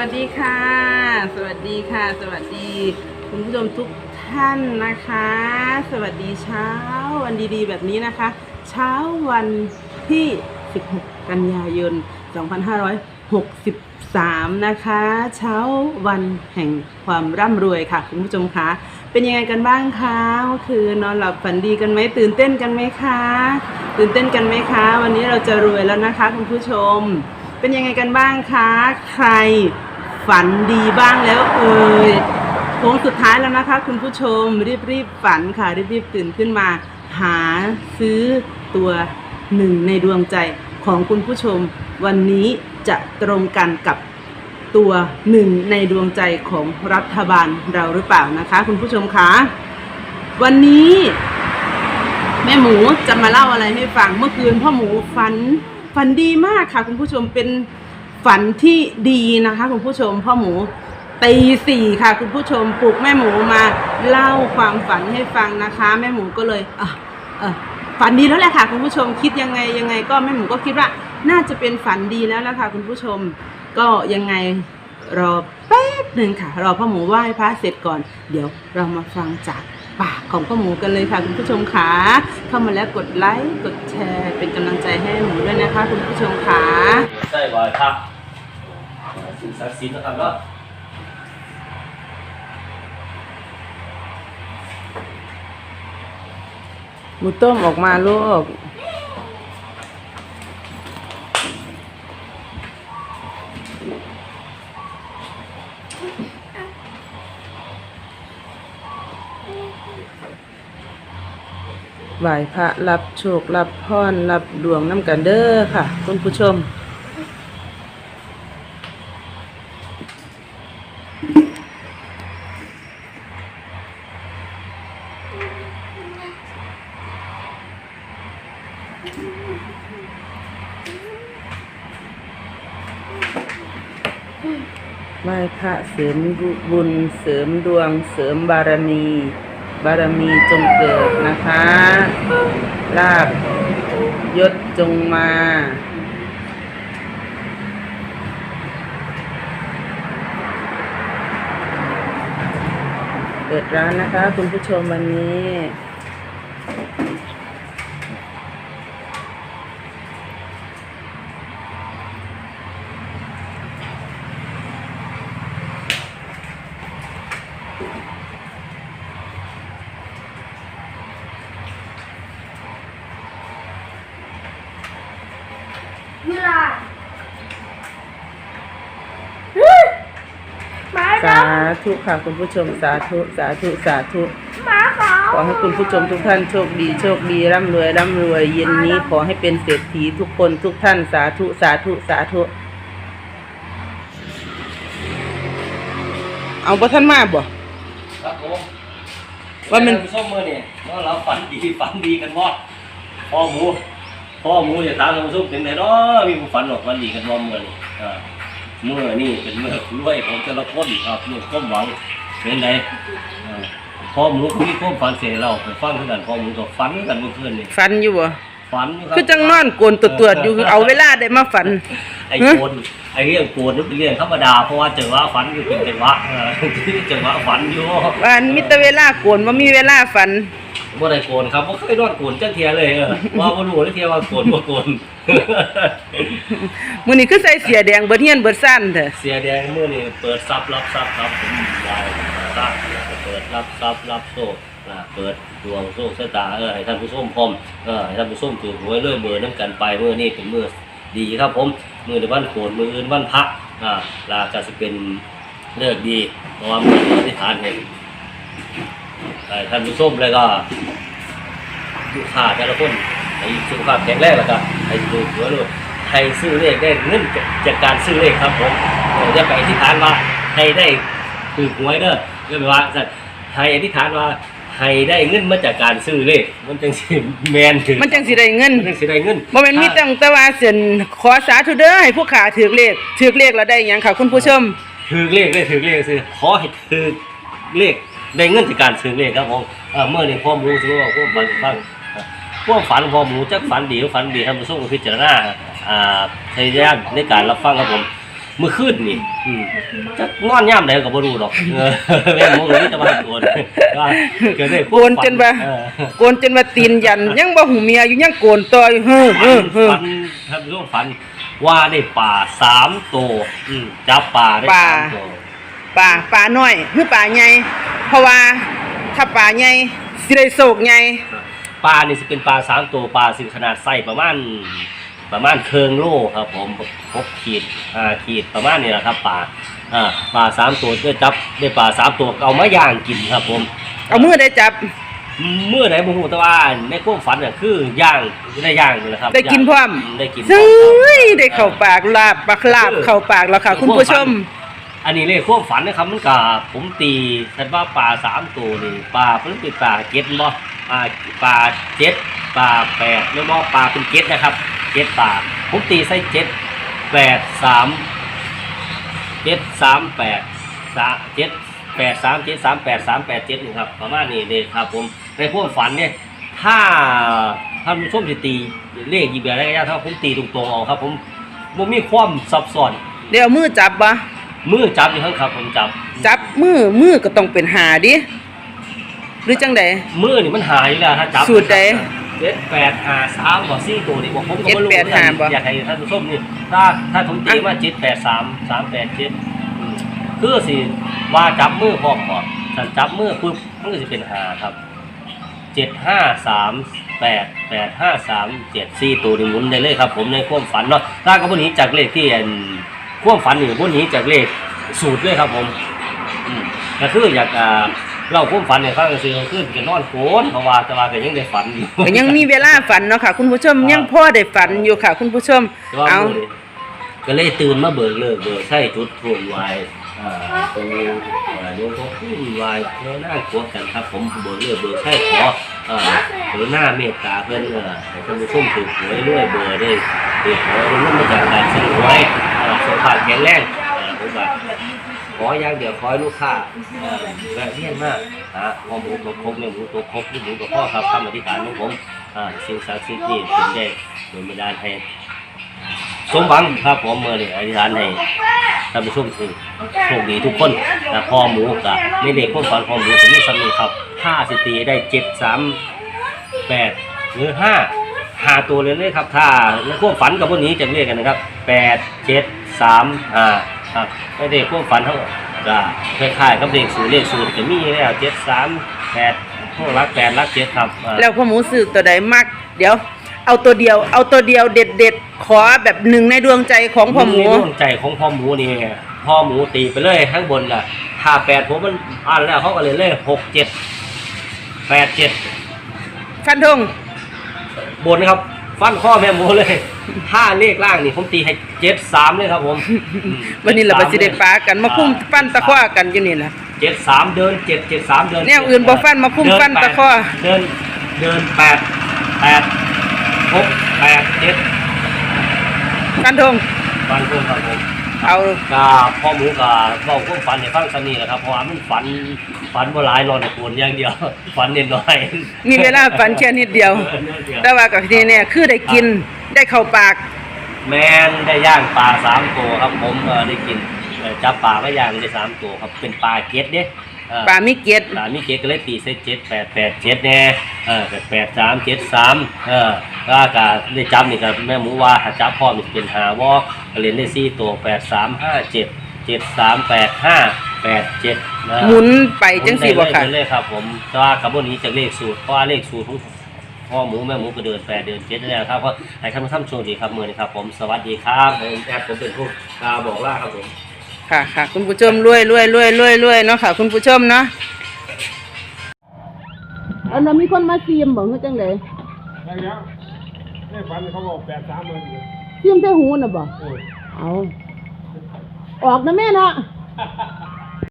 วัสดีค่ะ สวัสดีค่ะ สวัสดีคุณผู้ชมทุกท่านนะคะ สวัสดีเช้าวันดีๆ แบบนี้นะคะ เช้าวันที่ 16 กันยายน 2563 นะคะ เช้าวันแห่งความร่ำรวยค่ะ คุณผู้ชมคะเป็นยังไงกันบ้างคะเมื่อคืนนอนหลับฝันดีกันไหมตื่นเต้นกันไหมคะ ตื่นเต้นกันไหมคะ วันนี้เราจะรวยแล้วนะคะ คุณผู้ชมเป็นยังไงกันบ้างคะ ใคร ฝันดีบ้างแล้วเอ่ยโค้งสุดท้ายแล้วนะคะ คุณผู้ชมรีบๆฝันค่ะรีบๆตื่นขึ้นมา หาซื้อตัวหนึ่งในดวงใจของคุณผู้ชม วันนี้จะตรงกันกับตัวหนึ่งในดวงใจของรัฐบาลเราหรือเปล่านะคะ คุณผู้ชมคะวันนี้แม่หมูจะมาเล่าอะไรให้ฟังเมื่อคืนพ่อหมูฝันฝันดีมากค่ะ คุณผู้ชมเป็น ฝันที่ดีนะคะ คุณผู้ชมพ่อหมูตีสี่ค่ะ คุณผู้ชมปลุกแม่หมูมาเล่าความฝันให้ฟังนะคะ แม่หมูก็เลยอะเออฝันดีแล้วแหละค่ะ คุณผู้ชมคิดยังไงยังไง ก็แม่หมูก็คิดว่าน่าจะเป็นฝันดีแล้วละค่ะ คุณผู้ชมก็ยังไงรอแป๊บหนึ่งค่ะ รอพ่อหมูไหว้พระเสร็จก่อน เดี๋ยวเรามาฟังจากปากของพ่อหมูกันเลยค่ะ คุณผู้ชมค่ะเข้ามาแล้วกดไลค์กดแชร์ เป็นกำลังใจให้หมูด้วยนะคะ คุณผู้ชมค่ะใช่บ่อยครับ สิ่งศักดิ์สิทธิ์นะครับเนาะหมูต้มออกมาลูกไหวพระรับโชครับพรรับดวงน้ำกันเด้อค่ะ คุณผู้ชม ไหว้พระเสริมบุญเสริมดวงเสริมบารมี บารมีจงเกิดนะคะลาบยศจงมา เปิดร้านนะคะ คุณผู้ชมวันนี้ เวลาหมาค สารับธุค่ะคุณผู้ชมสาธุสาธุสาธุหมาขาวขอให้คุณผู้ชมทุกท่านโชคดีโชคดีร่ำรวยร่ำรวยเย็นนี้ขอให้เป็นเศรษฐีทุกคนทุกท่านสาธุสาธุสาธุ เอาบ่ท่านมาบ่ครับผมว่ามันส้มมือเนี่ยว่าเราฝันดีฝันดีกันบ่พ่อหมูพ่อหมูจะถามท่านผู้ชมเป็นไงเนาะมีผู้ฝันหรอกฝันดีกันบ่เมื่อนี่อ่า เมื่อนี่เป็นเมื่อรวยของแต่ละคนครับเมื่อความหวังเป็นไงอ่าพ่อหมูก็มีความฝันเสียเราไปฟังคือกันพ่อหมูก็ฝันคือกันเมื่อคืนนี่ฝันอยู่บ่ฝันยู่รับคือจังนอนโกนตรวจๆอยู่คือเอาเวลาได้มาฝัน ไอ้โกน ไอ้เรื่องโกนนี่เป็นเรื่องธรรมดาเพราะว่าจังหวะฝันอยู่เป็นจังหวะเออจังหวะฝันอยู่ว่ามีแต่เวลาโกนบ่มีเวลาฝันบ่ได้โกนครับบ่เคยนอนโกนจังเทียเลยเออว่าบ่รู้เลยเทียว่าโกนบ่โกนมื้อนี้คือใส่เสียแดงเบิดเฮียนเบิดซ่านเด้อเสียแดงมื้อนี้เปิดซับรับซับครับผมวายซับเปิดรับซับรับโชคนะเปิดดวงโชคชะตาเออให้ท่านผู้ชมพร้อมเออให้ท่านผู้ชมถือหวยเรื่อยเบอร์นํกันไปมื้อนี้เป็นมื้อ ดีครับผม มือในวันโกนมืออื่นวันพระอ่าลาจะสิเป็นเลิกดีเพราะว่ามื้อนี้อธิษฐานเห็นท่านผู้ชมแล้วก็ลูกค้าแต่ละคนให้สุขภาพแข็งแรงแล้วก็ให้ดูหัวเลยให้ซื้อเลขได้เงินจากการซื้อเลขครับผมเออจะไปอธิษฐานว่าให้ได้ถือหวยเด้อเรื่องว่าสัตว์ให้อธิษฐานว่า ให้ได้เงินมาจากการซื้อเลขมันจังสิแมนถึงมันจังสิได้เงินมันจังสิได้เงินบ่แม่นมีแต่งแต่ว่าเสินขอสาธุเด้อให้ผู้ขาถือเลขถือเลขแล้วได้หยังค่ะ คุณผู้ชมถือเลขได้ถือเลขซื้อขอให้ถือเลขได้เงินจากการซื้อเลขครับผมเออเมื่อนี้พ่อหมูซื้อว่าพวกบันฟังพวกฝันพอหมูจักฝันดีหรือฝันดีท่านผู้ชมก็พิจารณาอ่าพยายามในการรับฟังครับผม มื้อคืนนี่อืมจักนอนยามใดก็บ่รู้ดอกเออแม่หมูก็มีแต่ว่าโกนว่าก็ได้โกนจนว่าเออโกนจนว่าตีนยัน ยังบ่หูเมียอยู่ยังโกนต่ออยู่เฮ้อเฮ้อเฮ้อ ฝันท่านผู้ชมฝันว่าได้ป่าสามตัวอืมจับป่าได้ป่า สามตัวปลาปลาน้อยคือปลาใหญ่เพราะว่าถ้าปลาใหญ่สิได้โศกใหญ่ปลานี่สิเป็นปลาสามตัวปลาสิขนาดไส้ประมาณ ประมาณเคิงโลครับผมหกขีดอ่าขีดประมาณนี้แหละครับปลาอ่าปลาสามตัวได้จับได้ปลาสามตัวเอามาย่างกินครับ ผมเอามือได้จับเมื่อไหร่ผมหูแต่ว่าในความฝันเนี่ยคือย่างได้ย่างอยู่นะครับ ได้กินพร้อมได้กินพร้ซื้อมครับยได้เข้าปากลาบปักลาบเข้าปากแล้วค่ะ คุณผู้ชม อันนี้เลยความฝันนะครับมันกับผมตีแต่ว่าปลาสามตัวนี่ปลาเพิ่งเป็นปลาเก็ดบ่อ่าปลาเจ็ดปลาแปดแล้วบ่ปลาเป็นเก็ดนะครับ เจ็ดปลาผมตีใส่เจ็ดแปดสามเจ็ดสามแปดสามเจ็ดแปดสามเจ็ดสามแปดสามแปดเจ็ดนี่ครับประมาณนี้เลยครับผมในความฝันเนี่ยถ้าท่านผู้ชมจะตีเลขยีแบบไรก็ได้ถ้าผมตีตรงๆเอาครับ ผมผมมีความซับซ้อนเดี๋ยวเอามือจับบ่มือจับอยู่ข้างครับผมจับ จับมือมือก็ต้องเป็นหาดิหรือจังใดมือนี่มันหายอยู่แล้วถ้าจับสูตรใด เจ็ดแปดหาสามบอกซี่ตัวนี่บอกผมก็เจ็ดไม่รู้แปดห้าบ่ อยากให้ท่านผู้ชมนี่ถ้าถ้าผมตีว่าเจ็ดแปดสามสามแปดเจ็ดอืมคือสิว่าจับมือพร้อมก่อนถ้าจับมือปุ๊บมันก็จะเป็นหาครับเจ็ดห้าสามแปดแปดห้าสามเจ็ดซี่ตัวนี่หมุนได้เลยครับ ผมในความฝันเนาะถ้าก็พวกนี้จากเลขที่อันความฝันนี่พวกนี้จากเลขสูตรเลยครับผม อืมก็คืออยากอ่า เล่าความฝันในฟังก็คือขึ้นก็นอนโกนเพราะว่าแต่ว่าก็ยังได้ฝันอยู่ก็ยังมีเวลาฝันเนาะค่ะ คุณผู้ชมยังพ่อได้ฝันอยู่ค่ะ คุณผู้ชมแต่ว่าเอามื้อนี้ก็เลยตื่นมาเบิกเลิกเบิกใช่จุดทูบไหวอ่าตรงอ่าโยมก็ขึ้นไหวเพื่อหน้ากลัวกันครับ ผมเบิกเลิกเบิกใช่ขออ่าเพื่อหน้าเมตตาเพื่อนเออให้ท่านผู้ชมถูกหวยด้วยเบอร์ได้เด็กขอให้รุ่นมาจากการซื้อหวยอ่าสุขภาพแข็งแรงอ่าผมว่า ขออย่างเดียวขอให้ลูกค้าเอ่อแวะเวียนมากหาข้อมูลตัวครบเนื้อหมูตัวครบที่หมูตัวพ่อครับคำอธิษฐานของผมอ่าสิ่งศักดิ์สิทธิ์นี่ถึงได้โดยไม่ได้ให้สมหวังครับผมเมื่อนี้อธิษฐานให้ท่านผู้ชมคือโชคดีทุกคนแต่พ่อหมูกับในเด็กพวกฝันพ่อหมูจะมีสำนีครับห้าสิตีได้เจ็ดสามแปดหรือห้าหาตัวเลยเลยครับ ถ้าในพวกฝันกับพวกนี้จะเรียกกันนะครับแปดเจ็ดสามห้า ครับในเด็กพวกฝันเขาก็คล้ายๆกับเลขสูตรเลขสูตรจะมีแล้วเจ็ดสามแปดพวกรักแปดรักเจ็ดครับอ่าแล้วพ่อหมูซื้อตัวใดมักเดี๋ยว เอาตัวเดียว เอาตัวเดียวเด็ดเด็ดๆขอแบบหนึ่งในดวงใจของพ่อหมูในดวงใจของพ่อหมูนี่พ่อหมูตีไปเลยข้างบนล่ะถ้าแปดผมมันอ่านแล้วเขาก็เลยเลยหกเจ็ดแปดเจ็ดฟันธงบนครับ ฟันข้อแม่หมูเลย ถ้าเลขล่างนี่ผมตีให้เจ็ดสามเลยครับผมวันนี้เราไปสิได้ปากันมาคุ้มฟันตะคว้ากันอยู่นี่นะ เจ็ดสามเดินเจ็ดเจ็ดสามเดินแนวอื่นบ่ฟันมาคุ้มเดิฟันตะข้อเดินเดินแปดแปดหกแปดเจ็ดฟันธงฟันพวกครับผม เอา ก็พ่อหมูก็เบาความฝันในฟังสนีแหละครับเพราะว่ามันฝันฝันบ่หลายนอนแต่ปวดอย่างเดียว ฝันเน้นน้อยมีเวลาฝันแค่นิดเดียว แต่ว่ากับทีเนี่ยคือได้กิน ได้เข้าปาก แมนได้ย่างปลาสามตัวครับผมเออได้กินเอ่อจับปลาก็ย่างได้สามตัวครับเป็นปลาเก็ดเด้เออปลามิเกตปลามีเก็ดก็เลยตีเซตเจ็ดแปดแปดเจ็ดแน่เออแปดแปดสามเจ็ดสามเออแล้วก็ได้จับนี่กับแม่หมูว่าถ้าจับพ่อมนเป็นหาวอกก็เล่นได้สี่ตัวแปดสามห้าเจ็ดเจ็ดสามแปดห้าแปดเจ็ดนะหมุนไปจังสี่บ่ค่ะหมุนได้เลยครับผมแต่ว่ากับพวกนี้จากเลขสูตรเพราะว่าเลขสูตรของ พ่อหมูแม่หมูก็เดินแปดเดินเจ็ดนี่แหละครับเพราะให้คำท่านโชคดีครับมือนี้ครับ ผมสวัสดีครับผมแอดผมเป็นผู้กล่าวบอกล่าครับผมค่ะค่ะคุณผู้ชมรวยรวยรวยรวยรวยเนาะค่ะ คุณผู้ชมเนาะเอาแล้วมีคนมาซีมบ่คือจังได๋ได้แล้วในฝันเขาบอกแปดสามเลยซีมใส่หูน่ะบ่โอ้ยเอาออกนะแม่เนาะ